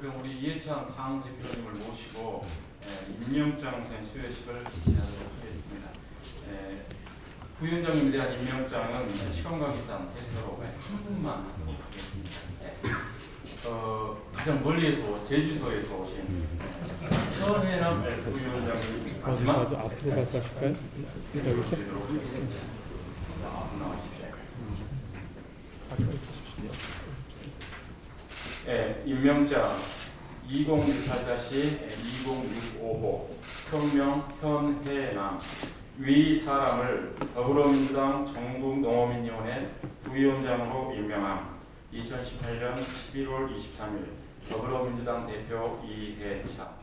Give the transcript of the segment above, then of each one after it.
그럼 우리 이해창 당 대표님을 모시고 에, 임명장센 수여식을 진행하도록 하겠습니다. 에, 부위원장님에 대한 임명장은 시간 관계상 대표로 한 분만 하도록 하겠습니다. 예. 어, 가장 멀리에서 제주도에서 오신 서해남 부위원장님 어디서 마지막 아주 앞으로 가서 하실까요? 여기서? 드리도록 하겠습니다. 나와주십시오. 예, 임명장 2014-2065호 성명 현해남 위 사람을 더불어민주당 전국농어민위원회 부위원장으로 임명함. 2018년 11월 23일 더불어민주당 대표 이해찬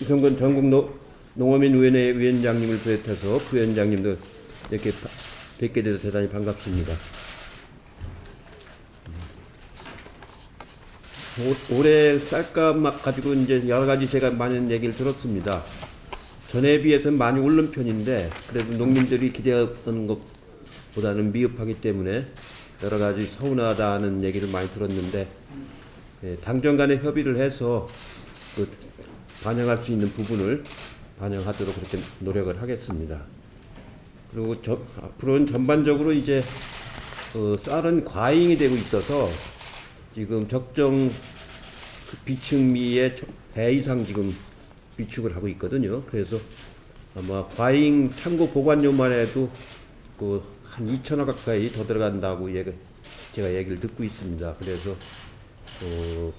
이성근 전국 노, 농어민위원회 위원장님을 비롯해서 부위원장님들 이렇게 바- 뵙게 돼서 대단히 반갑습니다. 오- 올해 쌀값 막 가지고 이제 여러 가지 제가 많은 얘기를 들었습니다. 전에 비해서는 많이 오른 편인데 그래도 농민들이 기대하는 것보다는 미흡하기 때문에 여러 가지 서운하다는 얘기를 많이 들었는데 예, 당정 간에 협의를 해서 그 반영할 수 있는 부분을 반영하도록 그렇게 노력을 하겠습니다. 그리고 저, 앞으로는 전반적으로 이제 어, 쌀은 과잉이 되고 있어서 지금 적정 그 비축미의 저- 배 이상 지금 비축을 하고 있거든요. 그래서 아마 과잉 참고 보관료만 해도 그 한 2천억 가까이 더 들어간다고 얘기, 제가 얘기를 듣고 있습니다. 그래서 어,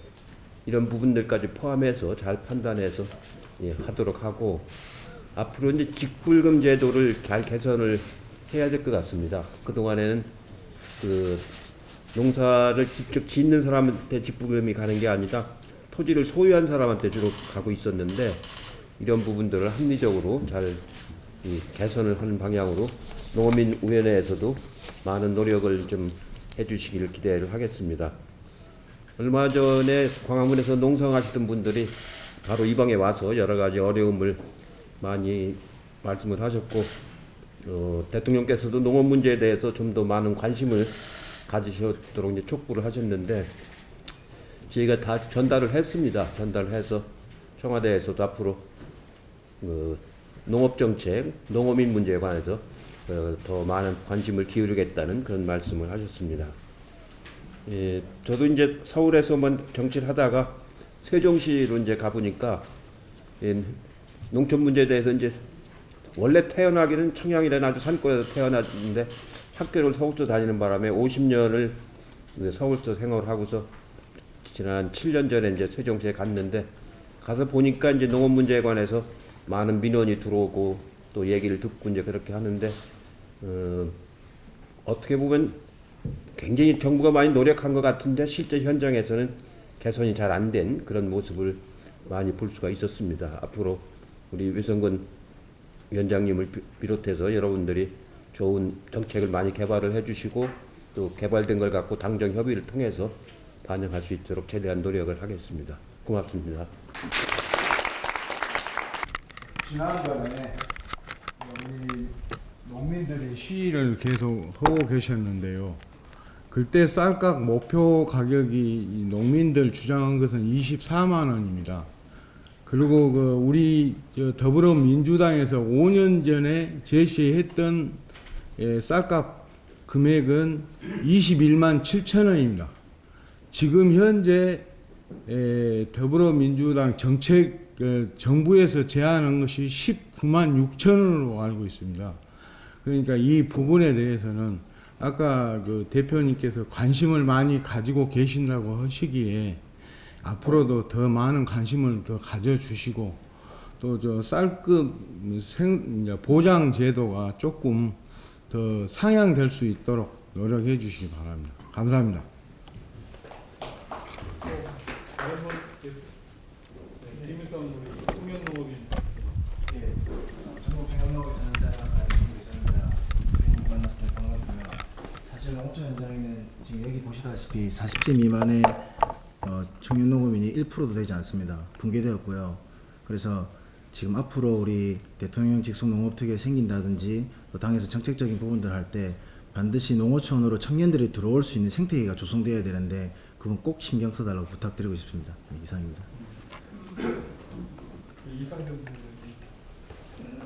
이런 부분들까지 포함해서 잘 판단해서 예, 하도록 하고 앞으로 이제 직불금 제도를 잘 개선을 해야 될 것 같습니다. 그 동안에는 그 농사를 직접 짓는 사람한테 직불금이 가는 게 아니라 토지를 소유한 사람한테 주로 가고 있었는데 이런 부분들을 합리적으로 잘 이, 개선을 하는 방향으로 농어민 위원회에서도 많은 노력을 좀 해주시기를 기대를 하겠습니다. 얼마 전에 광화문에서 농성하시던 분들이 바로 이 방에 와서 여러 가지 어려움을 많이 말씀을 하셨고 어, 대통령께서도 농업 문제에 대해서 좀 더 많은 관심을 가지시도록 이제 촉구를 하셨는데 저희가 다 전달을 했습니다. 전달을 해서 청와대에서도 앞으로 그 농업 정책, 농어민 문제에 관해서 어, 더 많은 관심을 기울이겠다는 그런 말씀을 하셨습니다. 예, 저도 이제 서울에서만 정치를 하다가 세종시로 이제 가보니까 예, 농촌 문제에 대해서 이제 원래 태어나기는 청양이라는 아주 산골에서 태어났는데 학교를 서울서 다니는 바람에 50년을 서울서 생활을 하고서 지난 7년 전에 이제 세종시에 갔는데 가서 보니까 이제 농업 문제에 관해서 많은 민원이 들어오고 또 얘기를 듣고 이제 그렇게 하는데 어, 어떻게 보면 굉장히 정부가 많이 노력한 것 같은데 실제 현장에서는 개선이 잘 안 된 그런 모습을 많이 볼 수가 있었습니다. 앞으로 우리 위성근 위원장님을 비- 비롯해서 여러분들이 좋은 정책을 많이 개발을 해주시고 또 개발된 걸 갖고 당정 협의를 통해서 반영할 수 있도록 최대한 노력을 하겠습니다. 고맙습니다. 지난번에 우리 농민들이 시위를 계속 하고 계셨는데요. 그때 쌀값 목표 가격이 이 농민들 주장한 것은 24만 원입니다. 그리고 그 우리 저 더불어민주당에서 5년 전에 제시했던 예, 쌀값 금액은 21만 7천 원입니다. 지금 현재 에, 더불어민주당 정책 어, 정부에서 제안한 것이 19만 6천 원으로 알고 있습니다. 그러니까 이 부분에 대해서는 아까 그 대표님께서 관심을 많이 가지고 계신다고 하시기에 앞으로도 더 많은 관심을 더 가져주시고 또 저 쌀급 생 보장 제도가 조금 더 상향될 수 있도록 노력해 주시기 바랍니다. 감사합니다. 김 사실 농촌 현장에는 지금 여기 보시다시피 40세 미만의 어, 저 청년 농업인이 1%도 되지 않습니다. 붕괴되었고요. 그래서 지금 앞으로 우리 대통령 직속 농업특위 생긴다든지 또 당에서 정책적인 부분들 할 때 반드시 농어촌으로 청년들이 들어올 수 있는 생태계가 조성되어야 되는데 그건 꼭 신경 써달라고 부탁드리고 싶습니다. 네, 이상입니다. 이상경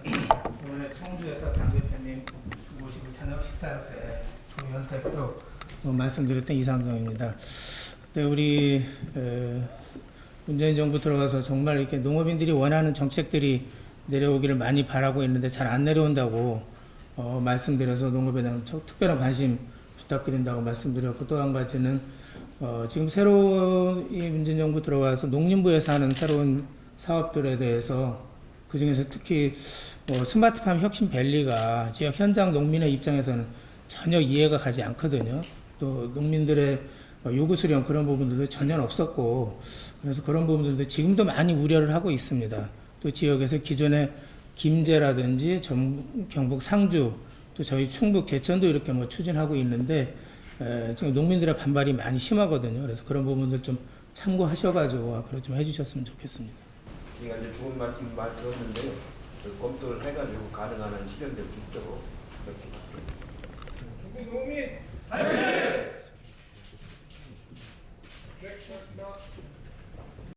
오늘 청주에서 당 대표님 모시고 저녁 식사할 때 조현 대표 뭐 말씀드렸던 이상성입니다. 네, 우리 에, 문재인 정부 들어와서 정말 이렇게 농업인들이 원하는 정책들이 내려오기를 많이 바라고 있는데 잘 안 내려온다고 어, 말씀드려서 농업에 대한 저- 특별한 관심 부탁드린다고 말씀드렸고 또 한 가지는 어, 지금 새로운 이 문재인 정부 들어와서 농림부에서 하는 새로운 사업들에 대해서 그 중에서 특히 어, 스마트팜 혁신 밸리가 지역 현장 농민의 입장에서는 전혀 이해가 가지 않거든요. 또 농민들의 어, 요구 수령 그런 부분들도 전혀 없었고 그래서 그런 부분들도 지금도 많이 우려를 하고 있습니다. 또 지역에서 기존의 김제라든지 전, 경북 상주 또 저희 충북 개천도 이렇게 뭐 추진하고 있는데 에, 지금 농민들의 반발이 많이 심하거든요. 그래서 그런 부분들 좀 참고하셔가지고 앞으로 좀 해주셨으면 좋겠습니다. 제가 이제 좋은 말씀 말 들었는데요. 검토를 해가지고 가능한 한 실현될 수 있도록 不辱命来